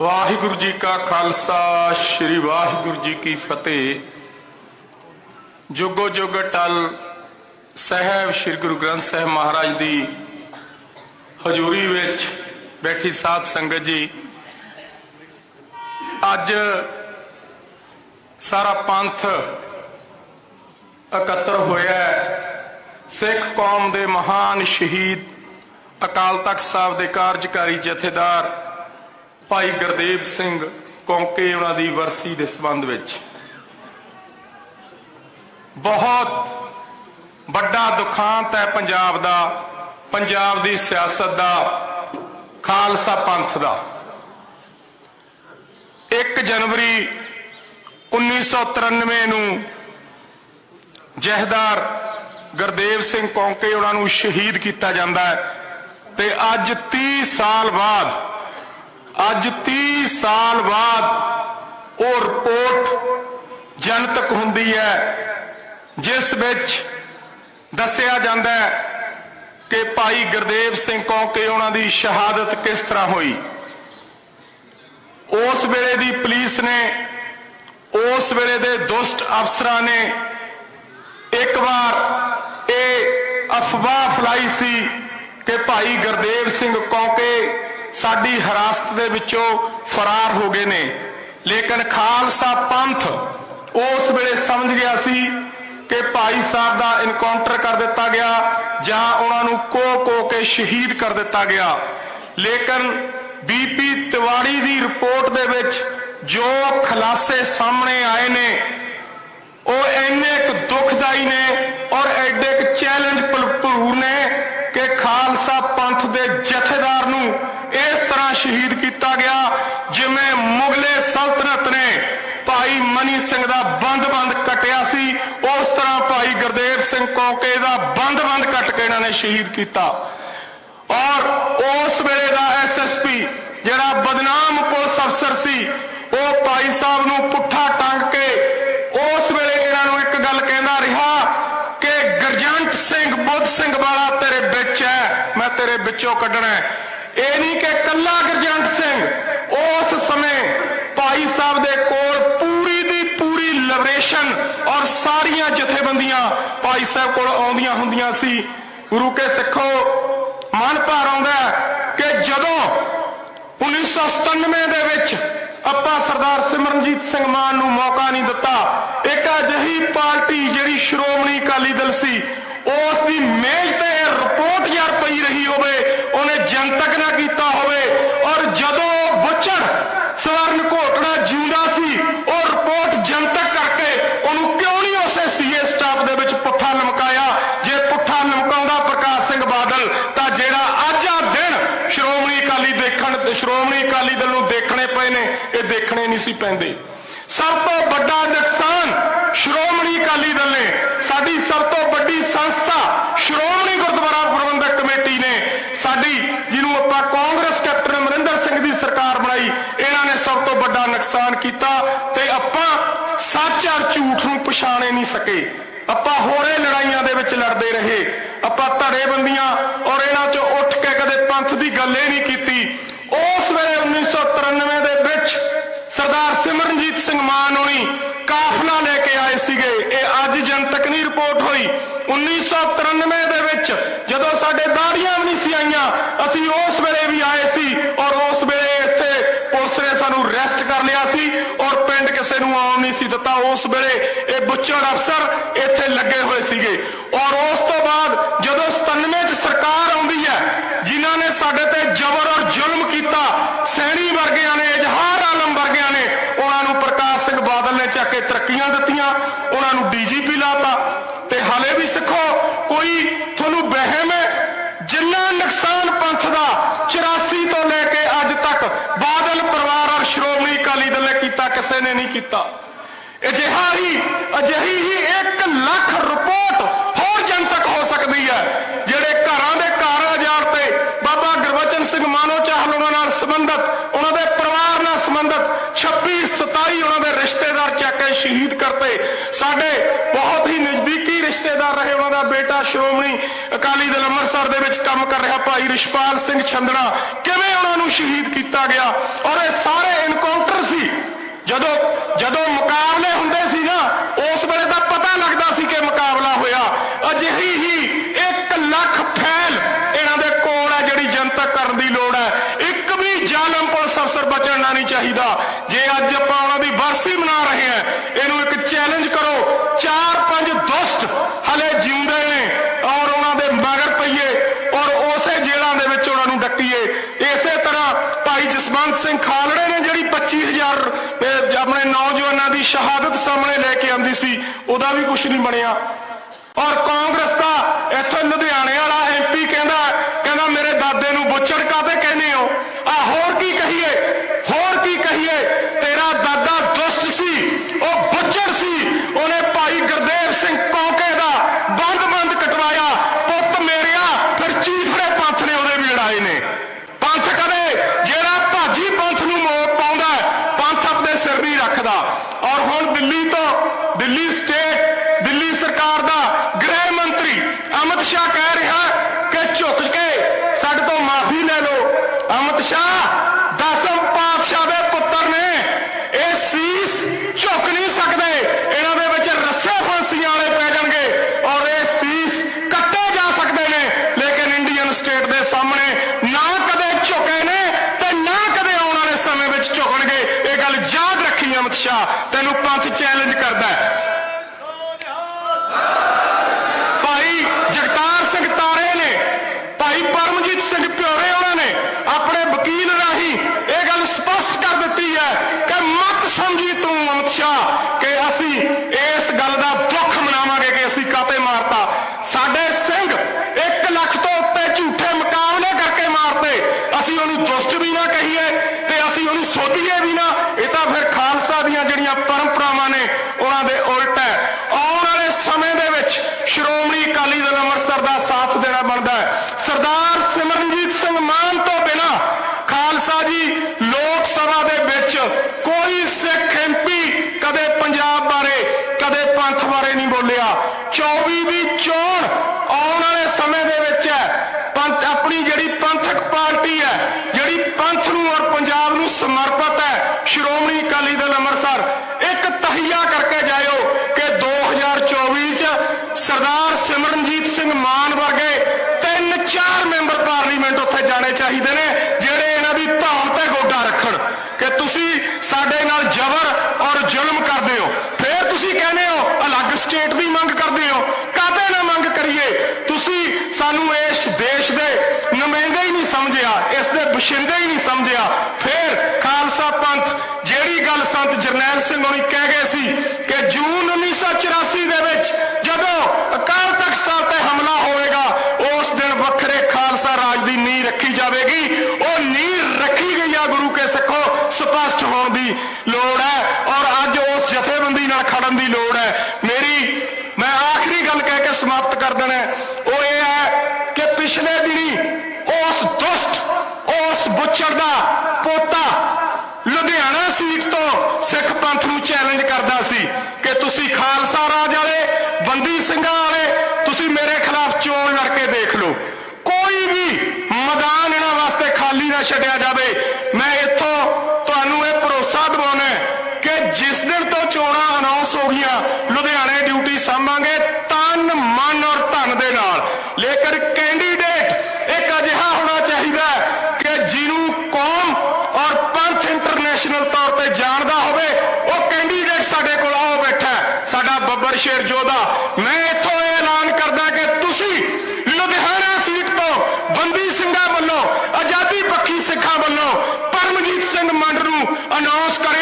ਵਾਹਿਗੁਰੂ ਜੀ ਕਾ ਖਾਲਸਾ, ਸ੍ਰੀ ਵਾਹਿਗੁਰੂ ਜੀ ਕੀ ਫਤਿਹ। ਜੁਗੋ ਜੁਗ ਟਲ ਸਹਿਬ ਸ੍ਰੀ ਗੁਰੂ ਗ੍ਰੰਥ ਸਾਹਿਬ ਮਹਾਰਾਜ ਦੀ ਹਜ਼ੂਰੀ ਵਿੱਚ ਬੈਠੀ ਸਾਧ ਸੰਗਤ ਜੀ। ਅੱਜ ਸਾਰਾ ਪੰਥ ਇਕੱਤਰ ਹੋਇਆ ਸਿੱਖ ਕੌਮ ਦੇ ਮਹਾਨ ਸ਼ਹੀਦ ਅਕਾਲ ਤਖਤ ਸਾਹਿਬ ਦੇ ਕਾਰਜਕਾਰੀ ਜਥੇਦਾਰ ਭਾਈ ਗੁਰਦੇਵ ਸਿੰਘ ਕੌਂਕੇ ਉਹਨਾਂ ਦੀ ਵਰਸੀ ਦੇ ਸੰਬੰਧ ਵਿੱਚ। ਬਹੁਤ ਵੱਡਾ ਦੁਖਾਂਤ ਹੈ ਪੰਜਾਬ ਦਾ, ਪੰਜਾਬ ਦੀ ਸਿਆਸਤ ਦਾ, ਖਾਲਸਾ ਪੰਥ ਦਾ। 1 ਜਨਵਰੀ 1993 ਨੂੰ ਜਹਦਾਰ ਗੁਰਦੇਵ ਸਿੰਘ ਕੌਂਕੇ ਉਹਨਾਂ ਨੂੰ ਸ਼ਹੀਦ ਕੀਤਾ ਜਾਂਦਾ ਹੈ ਤੇ ਅੱਜ 30 ਸਾਲ ਬਾਅਦ ਅੱਜ 30 ਸਾਲ ਬਾਅਦ ਉਹ ਰਿਪੋਰਟ ਜਨਤਕ ਹੁੰਦੀ ਹੈ, ਜਿਸ ਵਿੱਚ ਦੱਸਿਆ ਜਾਂਦਾ ਹੈ ਕਿ ਭਾਈ ਗੁਰਦੇਵ ਸਿੰਘ ਕੌਂਕੇ ਉਹਨਾਂ ਦੀ ਸ਼ਹਾਦਤ ਕਿਸ ਤਰ੍ਹਾਂ ਹੋਈ। ਉਸ ਵੇਲੇ ਦੀ ਪੁਲਿਸ ਨੇ, ਉਸ ਵੇਲੇ ਦੇ ਦੁਸ਼ਟ ਅਫਸਰਾਂ ਨੇ ਇੱਕ ਵਾਰ ਇਹ ਅਫਵਾਹ ਫਲਾਈ ਸੀ ਕਿ ਭਾਈ ਗੁਰਦੇਵ ਸਿੰਘ ਕੌਂਕੇ ਸਾਡੀ ਹਿਰਾਸਤ ਦੇ ਵਿੱਚੋਂ ਫਰਾਰ ਹੋ ਗਏ ਨੇ। ਲੇਕਿਨ ਖਾਲਸਾ ਪੰਥ ਉਸ ਵੇਲੇ ਸਮਝ ਗਿਆ ਸੀ ਕਿ ਭਾਈ ਸਾਹਿਬ ਦਾ ਇਨਕਾਊਂਟਰ ਕਰ ਦਿੱਤਾ ਗਿਆ ਜਾਂ ਉਹਨਾਂ ਨੂੰ ਕੋ ਕੋ ਕੇ ਸ਼ਹੀਦ ਕਰ ਦਿੱਤਾ ਗਿਆ। ਲੇਕਿਨ ਬੀਪੀ ਤਿਵਾੜੀ ਦੀ ਰਿਪੋਰਟ ਦੇ ਵਿੱਚ ਜੋ ਖੁਲਾਸੇ ਸਾਹਮਣੇ ਆਏ ਨੇ, ਉਹ ਇੰਨੇ ਕੁ ਦੁਖਦਾਈ ਨੇ ਔਰ ਐਡੇ ਕੁ ਚੈਲੰਜ ਭਰੂਰ ਨੇ ਕਿ ਖਾਲਸਾ ਪੰਥ ਦੇ ਜਥੇਦਾਰ ਨੂੰ ਇਸ ਤਰ੍ਹਾਂ ਸ਼ਹੀਦ ਕੀਤਾ ਗਿਆ ਜਿਵੇਂ ਮੁਗਲੇ ਸਲਤਨਤ ਨੇ ਭਾਈ ਮਨੀ ਸਿੰਘ ਦਾ ਬੰਦ-ਬੰਦ ਕਟਿਆ ਸੀ ਉਸ ਤਰ੍ਹਾਂ ਭਾਈ ਗੁਰਦੇਵ ਸਿੰਘ ਕੌਕੇ ਦਾ ਬੰਦ-ਬੰਦ ਕੱਟ ਕੇ ਇਹਨਾਂ ਨੇ ਸ਼ਹੀਦ ਕੀਤਾ। ਔਰ ਉਸ ਵੇਲੇ ਦਾ ਐਸਐਸਪੀ ਜਿਹੜਾ ਬਦਨਾਮ ਪੁਲਿਸ ਅਫਸਰ ਸੀ, ਉਹ ਭਾਈ ਸਾਹਿਬ ਨੂੰ ਪੁੱਠਾ ਟੰਗ ਕੇ ਉਸ ਵੇਲੇ ਇਹਨਾਂ ਨੂੰ ਇੱਕ ਗੱਲ ਕਹਿੰਦਾ ਰਿਹਾ ਕਿ ਗਰਜੰਟ ਸਿੰਘ ਬੁੱਧ ਸਿੰਘ ਵਾਲਾ ਤੇਰੇ ਵਿੱਚ ਹੈ, ਮੈਂ ਤੇਰੇ ਵਿੱਚੋਂ ਕੱਢਣਾ ਹੈ। ਇਹ ਨਹੀਂ ਕਿ ਕੱਲਾ ਗਰਜੰਟ ਸਿੰਘ, ਉਸ ਸਮੇਂ ਭਾਈ ਸਾਹਿਬ ਦੇ ਕੋਲ ਪੂਰੀ ਔਰ ਸਾਰੀਆਂ ਜਥੇਬੰਦੀਆਂ ਭਾਈ ਸਾਹਿਬ ਕੋਲ ਆਉਂਦੀਆਂ ਹੁੰਦੀਆਂ ਸੀ। ਗੁਰੂ ਕੇ ਸਿੱਖੋ, ਮਨ ਭਾਰ ਆਉਂਦਾ ਕਿ ਜਦੋਂ 1997 ਦੇ ਵਿੱਚ ਆਪਾਂ ਸਰਦਾਰ ਸਿਮਰਨਜੀਤ ਸਿੰਘ ਮਾਨ ਨੂੰ ਮੌਕਾ ਨਹੀਂ ਦਿੱਤਾ, ਇੱਕ ਅਜਿਹੀ ਪਾਰਟੀ ਜਿਹੜੀ ਸ਼੍ਰੋਮਣੀ ਅਕਾਲੀ ਦਲ ਸੀ, ਉਸ ਦੀ ਮੇਜ਼ ਤੇ ਰਿਪੋਰਟ ਯਾਰ ਪਈ ਰਹੀ ਹੋਵੇ, ਉਹਨੇ ਜਨਤਕ ਨਾ ਕੀਤਾ ਹੋਵੇ ਔਰ ਜਦੋਂ ਬੁੱਚੜ ਸਵਰਨ ਘੋਟਣਾ ਜਿਉਂਦਾ ਸੀ ਉਹ ਰਿਪੋਰਟ ਜਨਤਕ ਕਰਕੇ ਉਹਨੂੰ ਕਿਉਂ ਨਹੀਂ ਉਸੇ ਸੀਏ ਸਟਾਫ ਦੇ ਵਿੱਚ ਪੁੱਠਾ ਲਮਕਾਇਆ ਜੇ ਪੁੱਠਾ ਲਮਕਾਉਂਦਾ ਪ੍ਰਕਾਸ਼ ਸਿੰਘ ਬਾਦਲ ਤਾਂ ਜਿਹੜਾ ਅੱਜ ਆ ਦਿਨ ਸ਼੍ਰੋਮਣੀ ਅਕਾਲੀ ਦੇਖਣ ਸ਼੍ਰੋਮਣੀ ਅਕਾਲੀ ਦਲ ਨੂੰ ਦੇਖਣੇ ਪਏ ਨੇ ਇਹ ਦੇਖਣੇ ਨਹੀਂ ਸੀ ਪੈਂਦੇ। ਸਭ ਤੋਂ ਵੱਡਾ ਨੁਕਸਾਨ ਸ਼੍ਰੋਮਣੀ ਅਕਾਲੀ ਦਲ ਨੇ। ਸਾਡੀ ਸਭ ਤੋਂ ਵੱਡੀ ਸੰਸਥਾ ਸ਼੍ਰੋਮਣੀ ਗੁਰਦੁਆਰਾ ਪ੍ਰਬੰਧਕ ਕਮੇਟੀ ਨੇ। ਸਾਡੀ, ਜਿਹਨੂੰ ਆਪਾਂ ਕਾਂਗਰਸ ਕੈਪਟਨ ਅਮਰਿੰਦਰ ਸਿੰਘ ਦੀ ਸਰਕਾਰ ਬਣਾਈ, ਇਹਨਾਂ ਨੇ ਸਭ ਤੋਂ ਵੱਡਾ ਨੁਕਸਾਨ ਕੀਤਾ ਤੇ ਆਪਾਂ ਸੱਚ ਔਰ ਝੂਠ ਨੂੰ ਪਛਾਣੇ ਨਹੀਂ ਸਕੇ। ਆਪਾਂ ਹੋਰੇ ਲੜਾਈਆਂ ਦੇ ਵਿੱਚ ਲੜਦੇ ਰਹੇ। ਆਪਾਂ ਧੜੇਬੰਦੀਆਂ ਔਰ ਇਹਨਾਂ ਚੋਂ ਉੱਠ ਕੇ ਕਦੇ ਪੰਥ ਦੀ ਗੱਲ ਇਹ ਨਹੀਂ ਕੀਤੀ। ਉਸ ਵੇਲੇ 1993 ਦੇ ਵਿੱਚ ਸਰਦਾਰ ਸਿਮਰਨਜੀਤ ਸਿੰਘ ਮਾਨ ਹੋਣੀ ਕਾਫਲਾ ਲੈ ਕੇ ਆਏ ਸੀਗੇ। ਇਹ ਅੱਜ ਜਨਤਕ ਨਹੀਂ ਰਿਪੋਰਟ ਹੋਈ। 1993 ਦੇ ਵਿੱਚ ਜਦੋਂ ਸਾਡੇ ਦਾੜੀਆਂ ਵੀ ਨਹੀਂ ਸੀ ਆਈਆਂ, ਅਸੀਂ ਉਸ ਵੇਲੇ ਵੀ ਆਏ ਸੀ ਔਰ ਉਸ ਵੇਲੇ ਇੱਥੇ ਪੁਲਿਸ ਨੇ ਸਾਨੂੰ ਅਰੈਸਟ ਕਰ ਲਿਆ ਸੀ ਔਰ ਪਿੰਡ ਕਿਸੇ ਨੂੰ ਆਉਣ ਨਹੀਂ ਸੀ ਦਿੱਤਾ। ਉਸ ਵੇਲੇ ਇਹ ਬੁੱਚੜ ਅਫਸਰ ਇੱਥੇ ਲੱਗੇ ਹੋਏ ਸੀਗੇ। ਔਰ ਉਸ ਤੋਂ ਬਾਅਦ ਜਦੋਂ 97 ਚ ਸਰਕਾਰ ਆਉਂਦੀ ਹੈ ਜਿਨ੍ਹਾਂ ਨੇ ਸਾਡੇ ਤੇ ਜ਼ਬਰ ਔਰ ਜ਼ੁਲਮ ਕੀਤਾ ਸੈਣੀ ਵਰਗਿਆਂ ਨੇ ਇਜ਼ਹਾਰ ਆਲਮ ਵਰਗਿਆਂ ਨੇ ਉਹਨਾਂ ਨੂੰ ਪ੍ਰਕਾਸ਼ ਸਿੰਘ ਬਾਦਲ ਨੇ ਚੱਕ ਕੇ ਤਰੱਕੀਆਂ ਦਿੱਤੀਆਂ ਉਹਨਾਂ ਨੂੰ ਡੀਜੀਪੀ ਲਾਤਾ ਤੇ ਹਾਲੇ ਵੀ ਸਿੱਖੋ ਕੋਈ ਤੁਹਾਨੂੰ ਵਹਿਮ ਹੈ ਜਿੰਨਾ ਨੁਕਸਾਨ ਪੰਥ ਦਾ 84 ਤੋਂ ਲੈ ਕੇ ਅੱਜ ਤੱਕ ਬਾਦਲ ਪਰਿਵਾਰ ਔਰ ਸ਼੍ਰੋਮਣੀ ਅਕਾਲੀ ਦਲ ਨੇ ਕੀਤਾ ਕਿਸੇ ਨੇ ਨਹੀਂ ਕੀਤਾ। ਅਜਿਹਾ ਹੀ ਅਜਿਹੀ ਹੀ 1 ਲੱਖ ਰਿਪੋਰਟ ਹੋਰ ਜਨਤਕ ਹੋ ਸਕਦੀ ਹੈ, ਜਿਹੜੇ ਘਰਾਂ ਦੇ ਘਰ ਤੇ ਬਾਬਾ ਗੁਰਬਚਨ ਸਿੰਘ ਮਾਨੋ ਚਾਹਲ ਨਾਲ ਸੰਬੰਧਤ, ਉਹਨਾਂ ਦੇ ਪਰਿਵਾਰ ਨਾਲ ਸੰਬੰਧਤ 26 27 ਉਹਨਾਂ ਦੇ ਰਿਸ਼ਤੇਦਾਰ ਚੱਕ ਕੇ ਸ਼ਹੀਦ ਕਰਤੇ। ਸਾਡੇ ਬਹੁਤ ਹੀ ਨਜ਼ਦੀਕੀ ਰਿਸ਼ਤੇਦਾਰ ਰਹੇ ਉਹਨਾਂ ਦਾ ਬੇਟਾ ਸ਼੍ਰੋਮਣੀ ਅਕਾਲੀ ਦਲ ਅੰਮ੍ਰਿਤਸਰ ਦੇ ਵਿੱਚ ਕੰਮ ਕਰ ਰਿਹਾ ਭਾਈ ਰਿਸ਼ਪਾਲ ਸਿੰਘ ਛੰਦੜਾ। ਕਿਵੇਂ ਉਹਨਾਂ ਨੂੰ ਸ਼ਹੀਦ ਕੀਤਾ ਗਿਆ? ਔਰ ਇਹ ਸਾਰੇ ਇਨਕਾਊਂਟਰ ਸੀ ਜਦੋਂ ਜਦੋਂ ਮੁਕਾਬਲੇ ਹੁੰਦੇ ਸੀ ਨਾ, ਉਸ ਵੇਲੇ ਤਾਂ ਪਤਾ ਲੱਗਦਾ ਸੀ ਕਿ ਮੁਕਾਬਲਾ ਹੋਇਆ। ਅਜਿਹੀ ਹੀ 1 ਲੱਖ ਫੈਲ ਇਹਨਾਂ ਦੇ ਕੋਲ ਹੈ ਜਿਹੜੀ ਜਨਤਕ ਕਰਨ ਦੀ ਲੋੜ ਹੈ। ਇੱਕ ਵੀ ਜ਼ਾਲਮ ਪੁਲਿਸ ਅਫਸਰ ਬਚਣਾ ਨਹੀਂ ਚਾਹੀਦਾ। ਜੇ ਅੱਜ ਆਪਾਂ ਉਹਨਾਂ ਦੀ ਵਰਸੀ ਮਨਾ ਰਹੇ ਹਾਂ, ਇਹਨੂੰ ਇੱਕ ਚੈਲੰਜ ਕਰੋ। 4 5 2 ਸ਼ਹਾਦਤ ਸਾਹਮਣੇ ਲੈ ਕੇ ਆਂਦੀ ਸੀ, ਉਹਦਾ ਵੀ ਕੁਝ ਨਹੀਂ ਬਣਿਆ। ਔਰ ਕਾਂਗਰਸ ਦਾ ਇੱਥੇ ਲੁਧਿਆਣੇ ਵਾਲਾ ਐਮਪੀ ਕਹਿੰਦਾ ਕਹਿੰਦਾ ਮੇਰੇ ਦਾਦੇ ਨੂੰ ਬੁੱਚੜ ਕਾਤੇ ਕਹਿੰਦੇ ਹੋ ਆ ਹੋਰ ਕੀ ਕਹੀਏ ਹੋਰ ਕੀ ਕਹੀਏ ਤੇਰਾ ਦਾਦਾ ਦੁਸ਼ਟ ਸੀ ਉਹ ਬੁੱਚੜ ਸੀ ਉਹਨੇ ਭਾਈ ਗੁਰਦੇਵ ਸਿੰਘ ਕੌਕੇ ਦਾ ਬੰਦ-ਬੰਦ ਕਟਵਾਇਆ ਪੁੱਤ ਮੇਰਿਆ ਫਿਰ ਚੀਫੜੇ ਪੰਥ ਨੇ ਉਹਦੇ ਵੀ ਲੜਾਏ ਨੇ ਪੰਥ ਕਦੇ ਜਿਹੜਾ ਭਾਜੀ ਪੰਥ ਨੂੰ ਮੋਹ ਪਾਉਂਦਾ ਹੈ, ਪੰਥ ਆਪਣੇ ਸਿਰ ਨਹੀਂ ਰੱਖਦਾ ਔਰ ਹੁਣ ਦਿੱਲੀ ਤੋਂ ਦਿੱਲੀ ਸਟੇਟ ਦਿੱਲੀ ਸਰਕਾਰ ਦਾ ਗ੍ਰਹਿ ਮੰਤਰੀ ਅਮਿਤ ਸ਼ਾਹ ਕਹਿ ਰਿਹਾ ਕਿ ਝੁਕ ਕੇ ਸਾਡੇ ਤੋਂ ਮਾਫੀ ਲੈ ਲਓ ਅਮਿਤ ਸ਼ਾਹ ਦਸਮ ਪਾਤਸ਼ਾਹ ਦੇ ਪੁੱਤਰ ਨੇ ਇਹ ਸੀਸ ਝੁਕ ਨਹੀਂ ਸਕਦੇ ਇਹਨਾਂ ਦੇ ਵਿੱਚ ਰੱਸੇ ਫਾਂਸੀਆਂ ਵਾਲੇ ਪੈ ਜਾਣਗੇ ਔਰ ਇਹ ਸੀਸ ਕੱਟੇ ਜਾ ਸਕਦੇ ਨੇ ਲੇਕਿਨ ਇੰਡੀਅਨ ਸਟੇਟ ਦੇ ਸਾਹਮਣੇ ਨਾ ਕਦੇ ਝੁਕੇ ਨੇ ਤੇ ਨਾ ਕਦੇ ਆਉਣ ਵਾਲੇ ਸਮੇਂ ਵਿੱਚ ਝੁਕਣਗੇ ਇਹ ਗੱਲ ਯਾਦ ਰੱਖੀ ਅਮਿਤ ਸ਼ਾਹ ਤੈਨੂੰ ਪੰਥ ਚੈਲੰਜ ਕਰਦਾ ਹੈ ਭਾਈ ਜਗਤਾਰ ਸਿੰਘ ਤਾਰੇ ਨੇ ਭਾਈ ਪਰਮਜੀਤ ਸਿੰਘ ਪਿਓਰੇ ਉਹਨਾਂ ਨੇ ਆਪਣੇ ਵਕੀਲ ਰਾਹੀਂ ਇਹ ਗੱਲ ਸਪਸ਼ਟ ਕਰ ਦਿੱਤੀ ਹੈ ਕਿ ਮਤ ਸਮਝੀ ਤੂੰ ਅਮਿਤ ਸ਼ਾਹ ਕਿ ਅਸੀਂ ਇਸ ਗੱਲ ਦਾ ਦੁੱਖ ਮਨਾਵਾਂਗੇ ਕਿ ਅਸੀਂ ਕਾਤੇ ਮਾਰਤਾ ਸਾਡੇ ਸਿੰਘ 1 ਲੱਖ ਤੋਂ ਉੱਤੇ ਝੂਠੇ ਮੁਕਾਬਲੇ ਕਰਕੇ ਮਾਰਤੇ ਅਸੀਂ ਉਹਨੂੰ ਦੁਸ਼ਟ ਵੀ ਨਾ ਕਹੀਏ ਤੇ ਅਸੀਂ ਉਹਨੂੰ ਸੋਧੀਏ ਵੀ ਨਾ ਇਹ ਤਾਂ ਫਿਰ ਖਾਲਸਾ ਦੀਆਂ ਜਿਹੜੀਆਂ ਪਰੰਪਰਾਵਾਂ ਨੇ ਉਹਨਾਂ ਦੇ ਉਲਟ ਹੈ ਆਉਣ ਵਾਲੇ ਸਮੇਂ ਦੇ ਵਿੱਚ ਸ਼੍ਰੋਮਣੀ ਅਕਾਲੀ ਦਲ ਅੰਮ੍ਰਿਤਸਰ ਦਾ ਸਾਥ ਦੇਣਾ ਬਣਦਾ ਹੈ ਸਰਦਾਰ ਸਿਮਰਨਜੀਤ ਸਿੰਘ ਮਾਨ ਤੋਂ ਬਿਨਾ ਖਾਲਸਾ ਜੀ ਲੋਕ ਸਭਾ ਦੇ ਵਿੱਚ ਕੋਈ ਸਿੱਖ ਐਮਪੀ ਕਦੇ ਪੰਜਾਬ ਬਾਰੇ ਕਦੇ ਪੰਥ ਬਾਰੇ ਨਹੀਂ ਬੋਲਿਆ 24 ਦੀ ਚੋਣ ਆਉਣ ਵਾਲੇ ਸਮੇਂ ਦੇ ਵਿੱਚ ਹੈ ਪੰਥ ਆਪਣੀ ਜਿਹੜੀ ਪੰਥਕ ਪਾਰਟੀ ਹੈ, ਜਿਹੜੀ ਪੰਥ ਨੂੰ ਔਰ ਪੰਜਾਬ ਨੂੰ ਸਮਰਪਿਤ ਹੈ, ਸ਼੍ਰੋਮਣੀ ਅਕਾਲੀ ਦਲ ਅੰਮ੍ਰਿਤਸਰ, ਇੱਕ ਤਹੀਆ ਕਰਕੇ ਜਾਇਓ ਕਿ 2024 ਚ ਸਰਦਾਰ ਸਿਮਰਨਜੀਤ ਸਿੰਘ ਮਾਨ ਵਰਗੇ ਤਿੰਨ ਚਾਰ ਮੈਂਬਰ ਪਾਰਲੀਮੈਂਟ ਉੱਥੇ ਜਾਣੇ ਚਾਹੀਦੇ ਨੇ, ਜਿਹੜੇ ਇਹਨਾਂ ਦੀ ਧੌਣ ਤੇ ਗੋਡਾ ਰੱਖਣ ਕਿ ਤੁਸੀਂ ਸਾਡੇ ਨਾਲ ਜ਼ਬਰ ਔਰ ਜ਼ੁਲਮ ਕਰਦੇ ਹੋ। ਫਿਰ ਤੁਸੀਂ ਕਹਿੰਦੇ ਹੋ ਅਲੱਗ ਸਟੇਟ ਦੀ ਮੰਗ ਕਰਦੇ ਹੋ ਕਾਹਦੇ ਨਾਲ ਮੰਗ ਕਰੀਏ ਤੁਸੀਂ ਸਾਨੂੰ ਇਸ ਦੇਸ਼ ਦੇ ਨੁਮਾਇੰਦੇ ਹੀ ਨਹੀਂ ਸਮਝਿਆ ਇਸ ਹੀ ਨਹੀਂ ਸਮਝਿਆ। ਫਿਰ ਖਾਲਸਾ ਪੰਥ ਜਿਹੜੀ ਗੱਲ ਸੰਤ ਜਰਨੈਲ ਸਿੰਘ ਹੋਣੀ ਕਹਿ ਗਏ ਸੀ ਕਿ ਜੂਨ 1984 ਦੇ ਵਿੱਚ ਜਦੋਂ ਅਕਾਲ ਤਖਤ ਸਾਹਿਬ ਤੇ ਹਮਲਾ ਹੋਵੇਗਾ ਉਸ ਦਿਨ ਵੱਖਰੇ ਖਾਲਸਾ ਰਾਜ ਦੀ ਨੀਂਹ ਰੱਖੀ ਜਾਵੇਗੀ ਉਹ ਨੀਂਹ ਰੱਖੀ ਗਈ ਆ ਗੁਰੂ ਕੇ ਸਿੱਖੋ ਸਪਸ਼ਟ ਹੋਣ ਦੀ ਲੋੜ ਹੈ ਔਰ ਅੱਜ ਉਸ ਜਥੇਬੰਦੀ ਨਾਲ ਖੜਨ ਦੀ ਲੋੜ ਹੈ ਮੇਰੀ ਮੈਂ ਆਖਰੀ ਗੱਲ ਕਹਿ ਕੇ ਸਮਾਪਤ ਕਰ ਦੇਣਾ ਹੈ। ਉਹ ਇਹ ਹੈ ਕਿ ਪਿਛਲੇ ਦਿਨੀ ਉਸ ਦੁਸ਼ਟ ਉਸ ਦਾ ਪੋਤਾ ਲੁਧਿਆਣਾ ਸੀਟ ਤੋਂ ਸਿੱਖ ਪੰਥ ਨੂੰ ਚੈਲੰਜ ਕਰਦਾ ਸੀ ਕਿ ਤੁਸੀਂ ਖਾਲਸਾ ਰਾਜ ਵਾਲੇ, ਬੰਦੀ ਸਿੰਘਾਂ ਵਾਲੇ, ਤੁਸੀਂ ਮੇਰੇ ਖਿਲਾਫ ਚੋਣ ਲੜ ਕੇ ਦੇਖ ਲਓ। ਕੋਈ ਵੀ ਮੈਦਾਨ ਇਹਨਾਂ ਵਾਸਤੇ ਖਾਲੀ ਨਾ ਛੱਡਿਆ ਜਾ ਮੈਂ ਇੱਥੋਂ ਤੁਹਾਨੂੰ ਇਹ ਭਰੋਸਾ ਦਿਵਾਉਣਾ ਹੈ ਕਿ ਜਿਸ ਦਿਨ ਤੋਂ ਚੋਣਾਂ ਅਨਾਉਂਸ ਹੋ ਗਈਆਂ ਲੁਧਿਆਣੇ ਡਿਊਟੀ ਸਾਂਭਾਂਗੇ ਤਨ ਮਨ ਔਰ ਧਨ ਦੇ ਨਾਲ ਲੇਕਿਨ ਕੈਂਡੀਡੇਟ ਇੱਕ ਅਜਿਹਾ ਹੋਣਾ ਚਾਹੀਦਾ ਹੈ ਕਿ ਜਿਹਨੂੰ ਕੌਮ ਔਰ ਪੰਥ ਇੰਟਰਨੈਸ਼ਨਲ ਤੌਰ ਤੇ ਜਾਣਦਾ ਹੋਵੇ ਉਹ ਕੈਂਡੀਡੇਟ ਸਾਡੇ ਕੋਲ ਆਓ ਬੈਠਾ ਹੈ, ਸਾਡਾ ਬੱਬਰ ਸ਼ੇਰ ਜੋਦਾ ਮੈਂ ਇੱਥੋਂ ਇਹ ਐਲਾਨ ਕਰਦਾ ਕਿ ਤੁਸੀਂ ਲੁਧਿਆਣਾ ਸੀਟ ਤੋਂ ਬੰਦੀ ਸਿੰਘਾਂ ਵੱਲੋਂ ਆਜ਼ਾਦੀ ਪੱਖੀ ਸਿੱਖਾਂ ਵੱਲੋਂ ਪਰਮਜੀਤ ਸਿੰਘ ਮੰਡ ਨੂੰ ਅਨਾਉਂਸ ਕਰ।